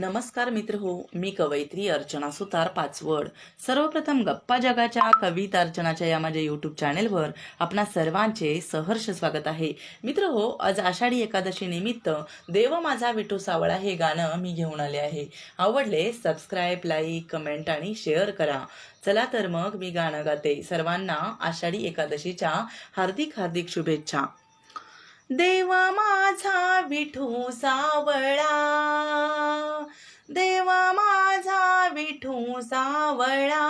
नमस्कार मित्र हो मी कवयित्री अर्चना सुतार पाचवड. सर्वप्रथम गप्पा जगाच्या कविता अर्चनाच्या या माझ्या युट्यूब चॅनेलवर आपणा सर्वांचे सहर्ष स्वागत आहे. मित्र हो आज आषाढी एकादशी निमित्त देव माझा विठू सावळा हे गाणं मी घेऊन आले आहे. आवडले सबस्क्राईब लाईक कमेंट आणि शेअर करा. चला तर मग मी गाणं गाते. सर्वांना आषाढी एकादशीच्या हार्दिक हार्दिक शुभेच्छा. देव माझा विठू सावळा विठू सावळा.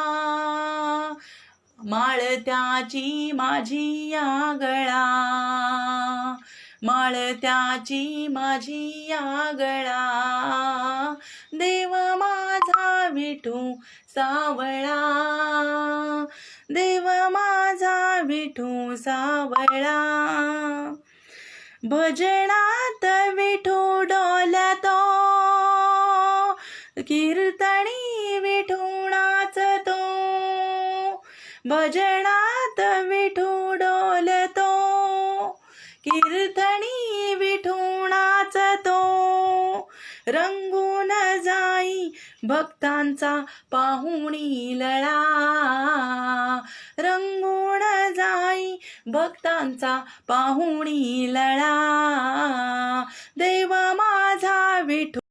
माळत्याची माझी या गळा माळत्याची माझी या गळा देव माझा विठू सावळा. देव माझा विठू सावळा. भजनात विठू डोलतो. कीर्तनी विठू तो. भजनात विठू डोलतो कीर्तनी विठू तो. रंगून जाई भक्तांचा पाहुणी लळा. रंगून जाई भक्तांचा पाहुणी लळा. देव माझा विठू